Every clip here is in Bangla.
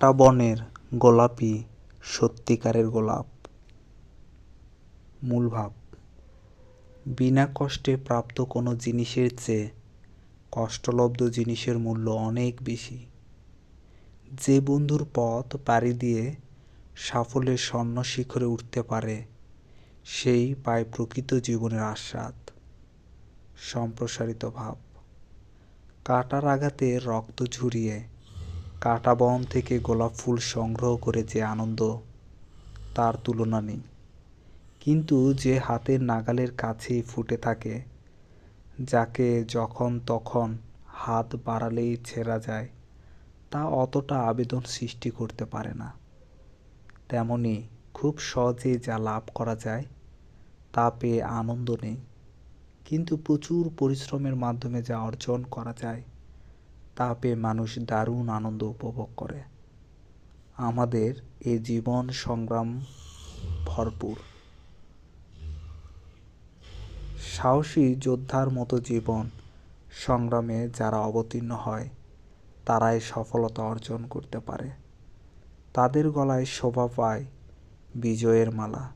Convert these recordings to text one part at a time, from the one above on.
কাঁটা বনের গোলাপই সত্যিকারের গোলাপ। মূল ভাব, বিনা কষ্টে প্রাপ্ত কোনো জিনিসের চেয়ে কষ্টলব্ধ জিনিসের মূল্য অনেক বেশি। যে বন্ধুর পথ পাড়ি দিয়ে সাফল্যের স্বর্ণ শিখরে উঠতে পারে, সেই পায় প্রকৃত জীবনের আস্বাদ। সম্প্রসারিত ভাব, কাটার আঘাতে রক্ত ঝরিয়ে কাটা বন থেকে গোলাপ ফুল সংগ্রহ করে যে আনন্দ, তার তুলনা নেই। কিন্তু যে হাতের নাগালের কাছেই ফুটে থাকে, যাকে যখন তখন হাত বাড়ালেই ছেঁড়া যায়, তা অতটা আবেদন সৃষ্টি করতে পারে না। তেমনি খুব সহজেই যা লাভ করা যায়, তা পেয়ে আনন্দ নেই। কিন্তু প্রচুর পরিশ্রমের মাধ্যমে যা অর্জন করা যায় তা পেয়ে মানুষ দারুণ আনন্দ উপভোগ করে। আমাদের এ জীবন সংগ্রাম ভরপুর। সাহসী যোদ্ধার মতো জীবন সংগ্রামে যারা অবতীর্ণ হয়, তারাই সফলতা অর্জন করতে পারে। তাদের গলায় শোভা পায় বিজয়ের মালা।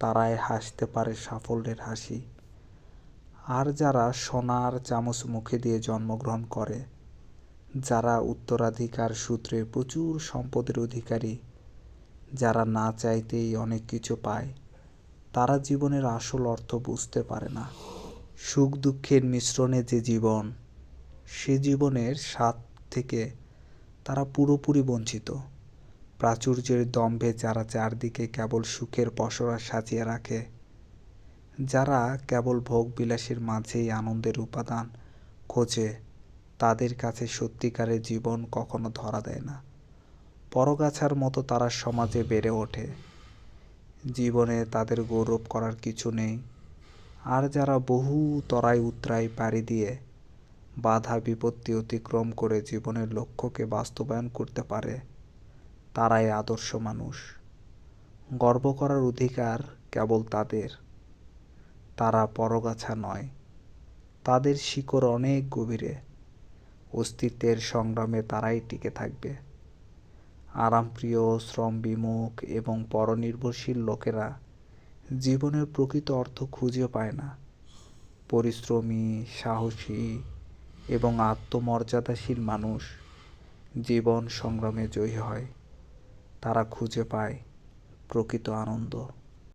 তারাই হাসতে পারে সাফল্যের হাসি। আর যারা সোনার চামচ মুখে দিয়ে জন্মগ্রহণ করে যারা উত্তরাধিকার সূত্রে প্রচুর সম্পদের অধিকারী, যারা না চাইতেই অনেক কিছু পায়, তারা জীবনের আসল অর্থ বুঝতে পারে না। সুখ দুঃখের মিশ্রণে যে জীবন, সে জীবনের স্বাদ থেকে তারা পুরোপুরি বঞ্চিত। প্রাচুর্যের দম্ভে যারা চারদিকে কেবল সুখের পসরা সাজিয়ে রাখে, যারা কেবল ভোগ বিলাসের মাঝেই আনন্দের উপাদান খোঁজে তাদের কাছে সত্যিকারের জীবন কখনো ধরা দেয় না। পরগাছার মতো তারা সমাজে বেড়ে ওঠে। জীবনে তাদের গৌরব করার কিছু নেই। আর যারা বহু তরাই উতরাই পাড়ি দিয়ে বাধা বিপত্তি অতিক্রম করে জীবনের লক্ষ্যকে বাস্তবায়ন করতে পারে, তারাই আদর্শ মানুষ। গর্ব করার অধিকার কেবল তাদের। তারা পরগাছা নয়। তাদের শিকড় অনেক গভীরে। অস্তিত্বের সংগ্রামে তারাই টিকে থাকবে। আরামপ্রিয় শ্রম বিমুখ এবং পরনির্ভরশীল লোকেরা জীবনের প্রকৃত অর্থ খুঁজে পায় না। পরিশ্রমী, সাহসী এবং আত্মমর্যাদাশীল মানুষ জীবন সংগ্রামে জয়ী হয়। তারা খুঁজে পায় প্রকৃত আনন্দ।